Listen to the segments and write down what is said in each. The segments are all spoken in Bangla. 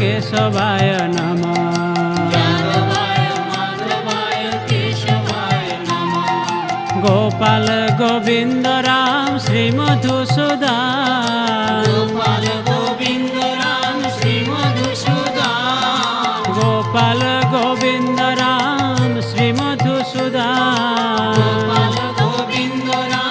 কেশবায় নম গোপাল গোবিন্দ রাম শ্রী মধুসূদন গোপাল গোবিন্দ রাম শ্রী মধুসূদন গোপাল গোবিন্দ রাম শ্রী মধুসূদন গোপাল গোবিন্দ রাম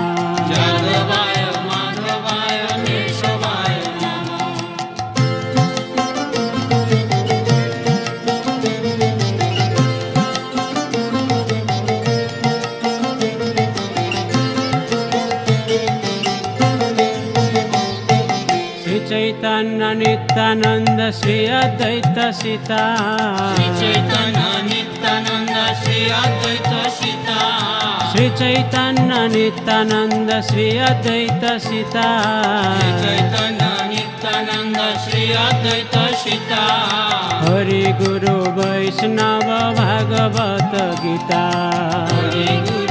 শ্রী চৈতন্য নিত্যানন্দ শ্রী অদ্বৈত সীতা শ্রী চৈতন্য নিত্যানন্দ শ্রী অদ্বৈত সীতা শ্রী চৈতন্য নিত্যানন্দ শ্রী অদ্বৈত সীতা শ্রী চৈতন্য নিত্যানন্দ শ্রী অদ্বৈত সীতা হরি গুরু বৈষ্ণব ভাগবত গীতা হরি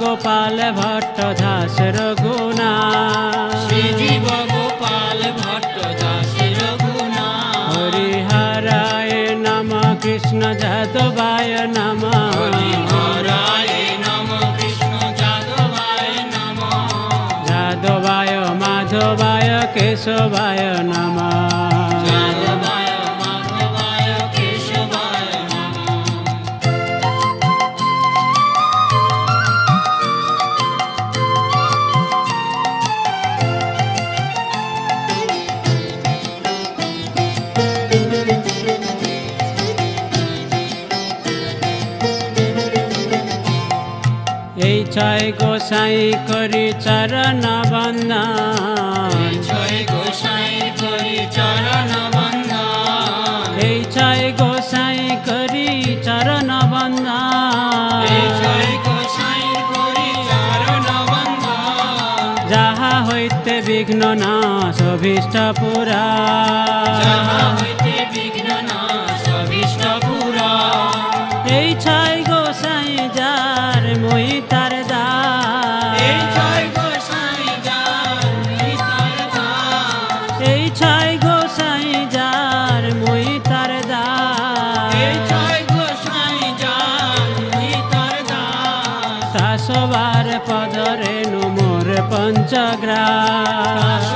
গোপাল ভট্ট দাস রঘুনা শ্রী জীব গোপাল ভট্ট দাস রঘুনাথ। হরিহরায় নম কৃষ্ণ যাদবায় নম। হরি হরায় নম কৃষ্ণ যাদবায় নম। যাদবায় মাধবায় কেশবায় নম। এই ছয় গোসাই করি চরণ বন্দন জয় গোসাই করি চরণ বন্দন এই ছয় গোসাই করি চরণ চরণ যাহা হইতে বিঘ্ন না সভিষ্ট পুরা। যাহা হইতে বিঘ্ন অভীষ্ট পুরা। এই ছয় পঞ্চগ্রাস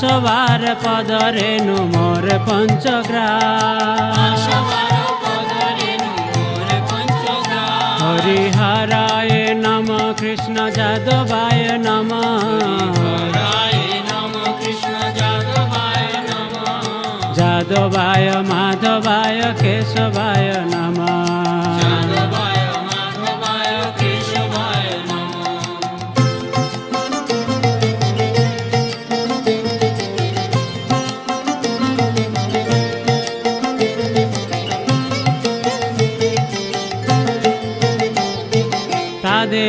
সবার পদরে নুমোর পঞ্চগ্রাস হরিহরায় নম কৃষ্ণ যাদবায় নম হরায় নম কৃষ্ণ যাদবায় নম। যাদবায়, মাধবায়, কেশবায় নম।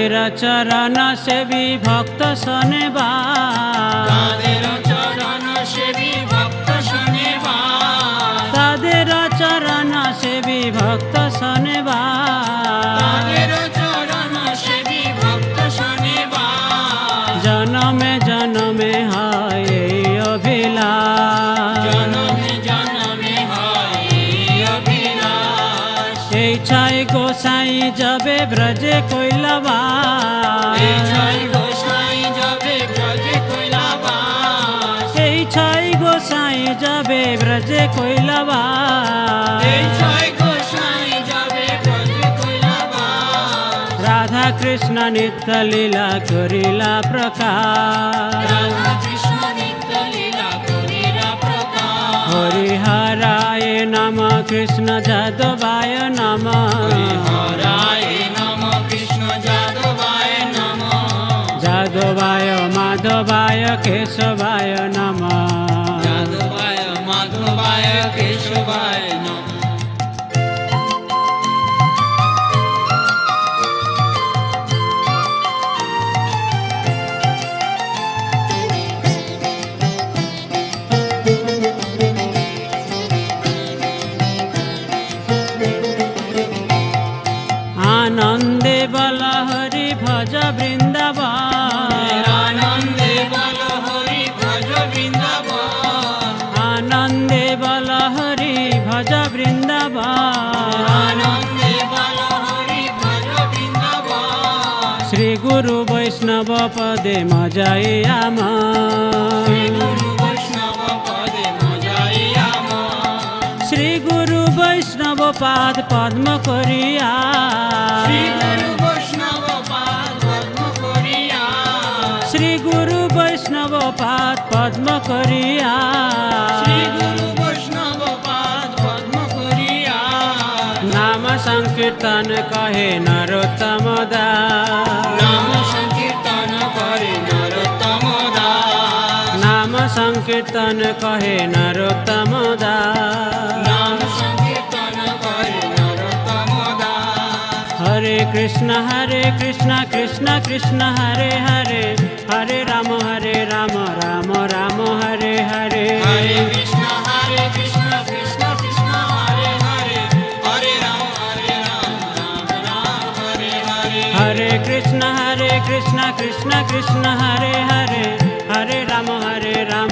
তাদের চরণ সে বিভক্ত শোনেবা যাবে ব্রজে কৈলাবা এই ছয় গোসাই যাবে ব্রজে কৈলাবাস। এই ছয় গোসাই যাবে ব্রজে কৈলাবা এই ছয় গোসাই যাবে ব্রজে কৈলাবাস। রাধা কৃষ্ণ নিত্য লীলা করিলা প্রকাশ। রাধা কৃষ্ণ কৃষ্ণ যাদবায় নম। হরায় নম কৃষ্ণ যাদবায় নম। যাদবায় মাধবায় কেশবায় নম। যাদবায় মাধবায় কেশবায় নম। ভজ বৃন্দাবন। শ্রী গুরু বৈষ্ণব পদে মজাই শ্রী গুরু বৈষ্ণব পাদ পদ্ম সংকীর্তন কহে নরোত্তম দাস নাম সংকীর্তন করে নরোত্তম দাস হরে কৃষ্ণ হরে কৃষ্ণ কৃষ্ণ কৃষ্ণ হরে হরে। হরে রাম হরে রাম রাম রাম হরে হরে। হরে কৃষ্ণ হরে কৃষ্ণ কৃষ্ণ কৃষ্ণ হরে হরে। হরে রাম হরে রাম রাম রাম হরে হরে। হরে কৃষ্ণ হরে কৃষ্ণ কৃষ্ণ কৃষ্ণ হরে হরে। হরে রাম হরে রাম